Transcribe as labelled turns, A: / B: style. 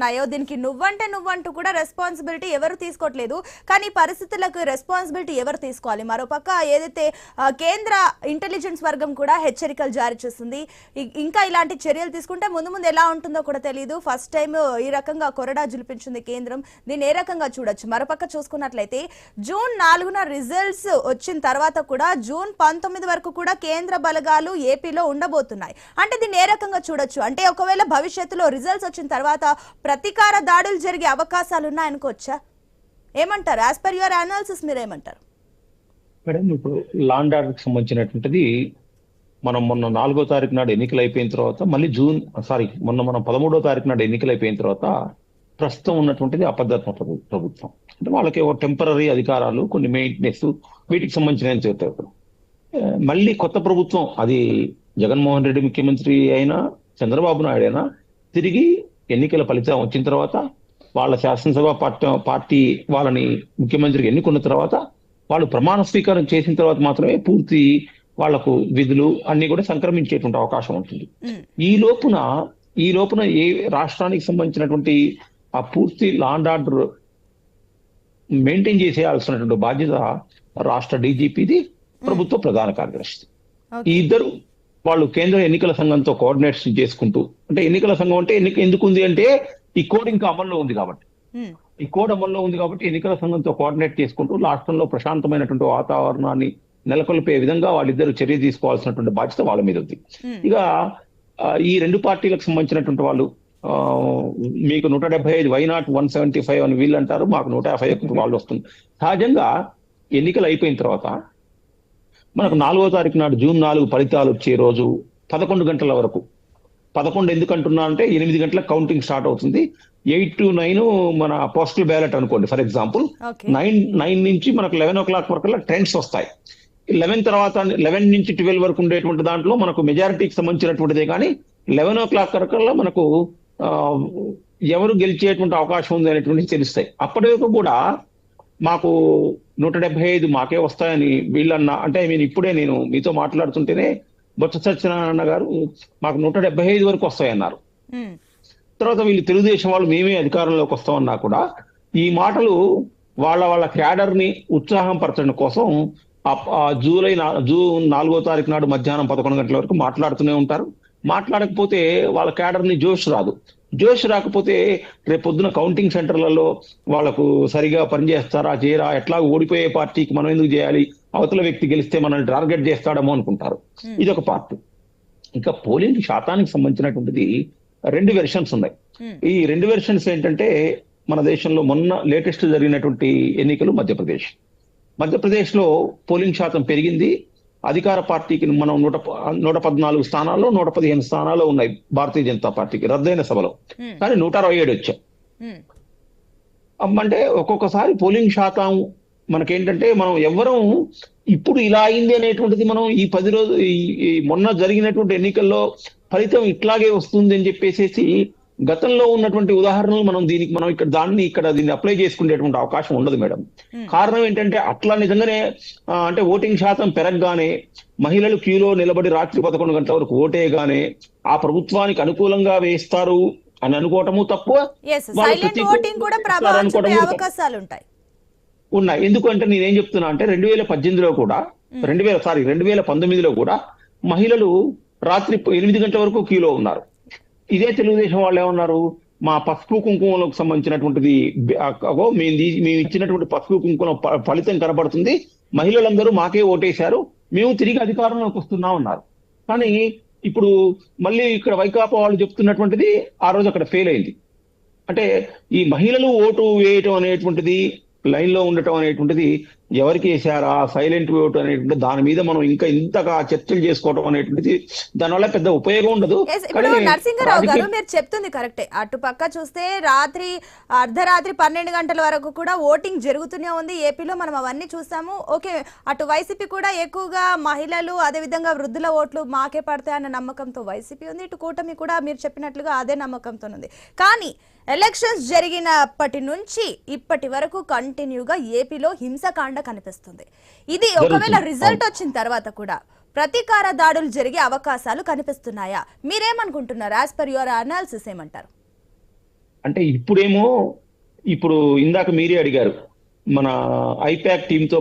A: ఉన్నాయో దీనికి నువ్వంటే నువ్వంటూ కూడా రెస్పాన్సిబిలిటీ ఎవరు తీసుకోవట్లేదు. కానీ పరిస్థితులకు రెస్పాన్సిబిలిటీ ఎవరు తీసుకోవాలి? మరోపక్క ఏదైతే కేంద్ర ఇంటెలిజెన్స్ వర్గం కూడా హెచ్చరికలు జారీ చేస్తుంది. ఇంకా ఇలాంటి చర్యలు తీసుకుంటే ముందు ముందు ఎలా ఉంటుందో కూడా తెలియదు ఫస్ట్ టైం ఈ రకంగా కొరడా జులిపించింది కేంద్రం. దీన్ని ఏ రకంగా చూడొచ్చు? మరోపక్క చూసుకున్నట్లయితే జూన్ నాలుగున రిజల్ట్స్ వచ్చిన తర్వాత కూడా జూన్ పంతొమ్మిది వరకు కూడా కేంద్ర బలగాలు ఏపీలో ఉండబోతున్నాయి. అంటే దీన్ని ఏ రకంగా చూడొచ్చు? అంటే ఒకవేళ భవిష్యత్తులో రిజల్ట్స్ వచ్చిన తర్వాత ప్రతీకార దాడులు జరిగే అవకాశాలు ఉన్నాయనుకోవచ్చా ఏమంటారు? యాజ్ పర్ యువర్ అనాలిసిస్ మీరు ఏమంటారు
B: మేడం ఇప్పుడు లాండ్ ఆర్డర్కి సంబంధించినటువంటిది మనం మొన్న నాలుగో తారీఖు నాడు ఎన్నికలు అయిపోయిన తర్వాత మళ్ళీ జూన్ సారీ మొన్న మనం పదమూడో తారీఖు నాడు ఎన్నికలు అయిపోయిన తర్వాత ప్రస్తుతం ఉన్నటువంటిది అపద్ధర్మ ప్రభుత్వం. అంటే వాళ్ళకి ఒక టెంపరీ అధికారాలు కొన్ని మెయింటెనెన్స్ వీటికి సంబంధించిన చెప్తారు మళ్ళీ కొత్త ప్రభుత్వం అది జగన్మోహన్ రెడ్డి ముఖ్యమంత్రి అయినా చంద్రబాబు నాయుడు అయినా తిరిగి ఎన్నికల ఫలితం వచ్చిన తర్వాత వాళ్ళ శాసనసభ పార్టీ పార్టీ వాళ్ళని ముఖ్యమంత్రికి ఎన్నుకున్న తర్వాత వాళ్ళు ప్రమాణ స్వీకారం చేసిన తర్వాత మాత్రమే పూర్తి వాళ్ళకు విధులు అన్ని కూడా సంక్రమించేటువంటి అవకాశం ఉంటుంది. ఈ లోపున ఈ లోపున ఏ రాష్ట్రానికి సంబంధించినటువంటి ఆ పూర్తి లాండ్ ఆర్డర్ మెయింటైన్ చేసేయాల్సినటువంటి బాధ్యత రాష్ట్ర డీజీపీది ప్రభుత్వ ప్రధాన కార్యదర్శి. ఈ ఇద్దరు వాళ్ళు కేంద్ర ఎన్నికల సంఘంతో కోఆర్డినేషన్ చేసుకుంటూ అంటే ఎన్నికల సంఘం అంటే ఎన్నిక ఎందుకు ఉంది అంటే ఈ కోడ్ ఇంకా అమల్లో ఉంది కాబట్టి. ఈ కోడ్ అమల్లో ఉంది కాబట్టి ఎన్నికల సంఘంతో కోఆర్డినేట్ చేసుకుంటూ రాష్ట్రంలో ప్రశాంతమైనటువంటి వాతావరణాన్ని నెలకొల్పే విధంగా వాళ్ళిద్దరు చర్య తీసుకోవాల్సినటువంటి బాధ్యత వాళ్ళ మీద ఉంది. ఇక ఈ రెండు పార్టీలకు సంబంధించినటువంటి వాళ్ళు మీకు నూట డెబ్బై ఐదు why not one seventy five అని వీళ్ళు అంటారు మాకు నూట యాభై ఒకటి వాళ్ళు వస్తుంది. సహజంగా ఎన్నికలు అయిపోయిన తర్వాత మనకు నాలుగో తారీఖు నాడు జూన్ నాలుగు ఫలితాలు వచ్చే రోజు పదకొండు గంటల వరకు. పదకొండు ఎందుకు అంటున్నా అంటే ఎనిమిది గంటలకు కౌంటింగ్ స్టార్ట్ అవుతుంది. ఎయిట్ టు నైన్ మన పోస్టల్ బ్యాలెట్ అనుకోండి ఫర్ ఎగ్జాంపుల్ నైన్ నైన్ నుంచి మనకు లెవెన్ ఓ క్లాక్ వరకు ట్రెండ్స్ వస్తాయి. లెవెన్ తర్వాత లెవెన్ నుంచి ట్వెల్వ్ వరకు ఉండేటువంటి దాంట్లో మనకు మెజారిటీకి సంబంధించినటువంటిదే కానీ లెవెన్ ఓ క్లాక్ వరకల్లా మనకు ఎవరు గెలిచేటువంటి అవకాశం ఉంది అనేటువంటిది తెలుస్తాయి. అప్పటి వరకు కూడా మాకు నూట డెబ్బై ఐదు మాకే వస్తాయని వీళ్ళన్న అంటే ఐ మీన్ ఇప్పుడే నేను మీతో మాట్లాడుతుంటేనే బొత్స సత్యనారాయణ గారు మాకు నూట డెబ్బై ఐదు వరకు వస్తాయన్నారు. తర్వాత వీళ్ళు తెలుగుదేశం వాళ్ళు మేమే అధికారంలోకి వస్తామన్నా కూడా ఈ మాటలు వాళ్ళ వాళ్ళ క్యాడర్ని ఉత్సాహం పరచడం కోసం జూలై జూన్ నాలుగో తారీఖు నాడు మధ్యాహ్నం పదకొండు గంటల వరకు మాట్లాడుతూనే ఉంటారు. మాట్లాడకపోతే వాళ్ళ క్యాడర్ని జోష్ రాదు. జోష్ రాకపోతే రేపు పొద్దున కౌంటింగ్ సెంటర్లలో వాళ్ళకు సరిగా పనిచేస్తారా చేయరా ఎట్లా ఓడిపోయే పార్టీకి మనం ఎందుకు చేయాలి? అవతల వ్యక్తి గెలిస్తే మనల్ని టార్గెట్ చేస్తాడేమో అనుకుంటారు. ఇది ఒక పార్ట్. ఇంకా పోలింగ్ శాతానికి సంబంధించినటువంటిది రెండు వెర్షన్స్ ఉన్నాయి. ఈ రెండు వెర్షన్స్ ఏంటంటే మన దేశంలో మొన్న లేటెస్ట్ జరిగినటువంటి ఎన్నికలు మధ్యప్రదేశ్. మధ్యప్రదేశ్లో పోలింగ్ శాతం పెరిగింది. అధికార పార్టీకి మనం నూట నూట పద్నాలుగు స్థానాల్లో నూట పదిహేను స్థానాలు ఉన్నాయి భారతీయ జనతా పార్టీకి రద్దయిన సభలో. కానీ నూట అరవై ఏడు వచ్చాయి.
A: ఉమ్,
B: అంటే ఒక్కొక్కసారి పోలింగ్ శాతం మనకేంటంటే మనం ఎవ్వరం ఇప్పుడు ఇలా అయింది అనేటువంటిది మనం ఈ పది రోజు మొన్న జరిగినటువంటి ఎన్నికల్లో ఫలితం ఇట్లాగే వస్తుంది అని చెప్పేసి గతంలో ఉన్నటువంటి ఉదాహరణలు మనం దీనికి మనం ఇక్కడ దాన్ని ఇక్కడ దీన్ని అప్లై చేసుకునేటువంటి అవకాశం ఉండదు మేడం.
A: Hmm.
B: కారణం ఏంటంటే అట్లా నిజంగానే అంటే ఓటింగ్ శాతం పెరగగానే మహిళలు క్యూలో నిలబడి రాత్రి పదకొండు గంటల వరకు ఓటేయగానే ఆ ప్రభుత్వానికి అనుకూలంగా వేస్తారు అని అనుకోవటము తక్కువ. అనుకోవడం ఉన్నాయి. ఎందుకంటే నేనేం చెప్తున్నా అంటే రెండు వేల పద్దెనిమిదిలో కూడా రెండు వేల సారీ రెండు వేల పంతొమ్మిదిలో కూడా మహిళలు రాత్రి ఎనిమిది గంటల వరకు క్యూలో ఉన్నారు. ఇదే తెలుగుదేశం వాళ్ళు ఏమన్నారు? మా పసుపు కుంకుమలకు సంబంధించినటువంటిది అగో మేము మేము ఇచ్చినటువంటి పసుపు కుంకుమ ప- ఫలితం కనబడుతుంది. మహిళలందరూ మాకే ఓటేశారు. మేము తిరిగి అధికారంలోకి వస్తున్నాం అన్నారు. కానీ ఇప్పుడు మళ్ళీ ఇక్కడ వైకాపా వాళ్ళు చెప్తున్నటువంటిది ఆ రోజు అక్కడ ఫెయిల్ అయింది. అంటే ఈ మహిళలు ఓటు వేయటం అనేటువంటిది లైన్లో ఉండటం అనేటువంటిది ఎవరికి వేశారా? సైలెంట్ ఓటు అనేటువంటి దాని మీద మనం ఇంకా ఇంతగా చర్చలు చేసుకోవటం అనేటువంటిది దానివల్ల పెద్ద ఉపయోగం ఉండదు.
A: నరసింహరావు గారు మీరు చెప్తుంది కరెక్టే. అటు పక్క చూస్తే రాత్రి అర్ధరాత్రి పన్నెండు గంటల వరకు కూడా ఓటింగ్ జరుగుతూనే ఉంది. ఏపీలో మనం అవన్నీ చూసాము ఓకే అటు వైసీపీ కూడా ఎక్కువగా మహిళలు అదేవిధంగా వృద్ధుల ఓట్లు మాకే పడతాయన్న నమ్మకంతో వైసీపీ ఉంది. ఇటు కూటమి కూడా మీరు చెప్పినట్లుగా అదే నమ్మకంతో ఉంది. కానీ ఎలక్షన్స్ జరిగినప్పటి నుంచి ఇప్పటి వరకు కంటిన్యూగా ఏపీలో హింసకాండ కనిపిస్తుంది. ఇది ఒకవేళ. రిజల్ట్ వచ్చిన తర్వాత కూడా ప్రతీకార దాడులు జరిగే అవకాశాలు కనిపిస్తున్నాయా? మీరేమనుకుంటున్నారు? యాజ్ పర్ యువర్ అనాలిసిస్ ఏమంటారు?
B: అంటే ఇప్పుడేమో ఇప్పుడు ఇందాక మీరే అడిగారు మన ఐపాక్ టీమ్తో